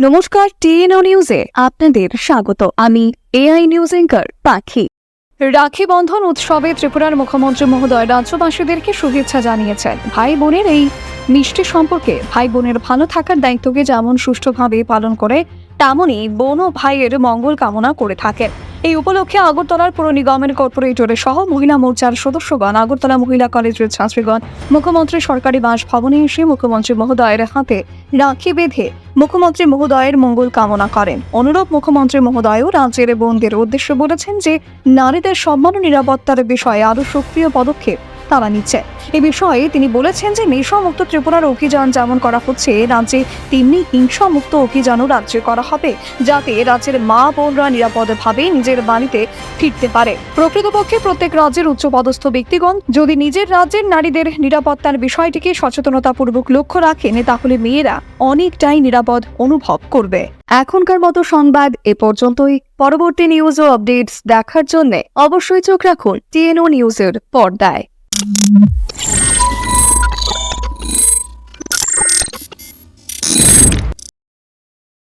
নমস্কার, টিএনও নিউজে আপনাদের স্বাগত। আমি এআই নিউজ এঙ্কার পাখি। রাখি বন্ধন উৎসবে ত্রিপুরার মুখ্যমন্ত্রী মহোদয় রাজ্যবাসীদেরকে শুভেচ্ছা জানিয়েছেন। ভাই বোনের এই মিষ্টি সম্পর্কে ভাই বোনের ভালো থাকার দায়িত্বকে যেমন সুষ্ঠুভাবে পালন করে তেমনই বোন ও ভাইয়ের মঙ্গল কামনা করে থাকেন এই উপলক্ষে আগরতলার পুর নিগমের কর্পোরেটরের সহ মহিলা মোর্চার সদস্যগণ, আগরতলা মহিলা কলেজের ছাত্রীগণ, মুখ্যমন্ত্রী সরকারি বাসভবনে এসে মুখ্যমন্ত্রী মহোদয়ের হাতে রাখি বেঁধে মুখ্যমন্ত্রী মহোদয়ের মঙ্গল কামনা করেন। অনুরূপ মুখ্যমন্ত্রী মহোদয়ও রাজ্যের বোনদের উদ্দেশ্যে বলেছেন যে, নারীদের সম্মান ও নিরাপত্তার বিষয়ে আরও সক্রিয় পদক্ষেপ তারা নিচ্ছে। এ বিষয়ে তিনি বলেছেন যে নেশামুক্ত ত্রিপুরার অভিযান যেমন করা হচ্ছে, রাজ্যে তেমনি হিংসামুক্ত অভিযানও রাজ্যে করা হবে, যাতে রাজ্যের মা বোনরা নিরাপদভাবে নিজের বাড়িতে ফিরতে পারে। প্রকৃতপক্ষে প্রত্যেক রাজ্যের উচ্চপদস্থ ব্যক্তিগণ যদি নিজের রাজ্যের নারীদের নিরাপত্তার বিষয়টিকে সচেতনতাপূর্বক লক্ষ্য রাখেন, তাহলে মেয়েরা অনেকটাই নিরাপদ অনুভব করবে। এখনকার মতো সংবাদ এ পর্যন্তই। পরবর্তী নিউজ ও আপডেটস দেখার জন্য অবশ্যই চোখ রাখুন টিএনও নিউজের পর্দায়। Thank you.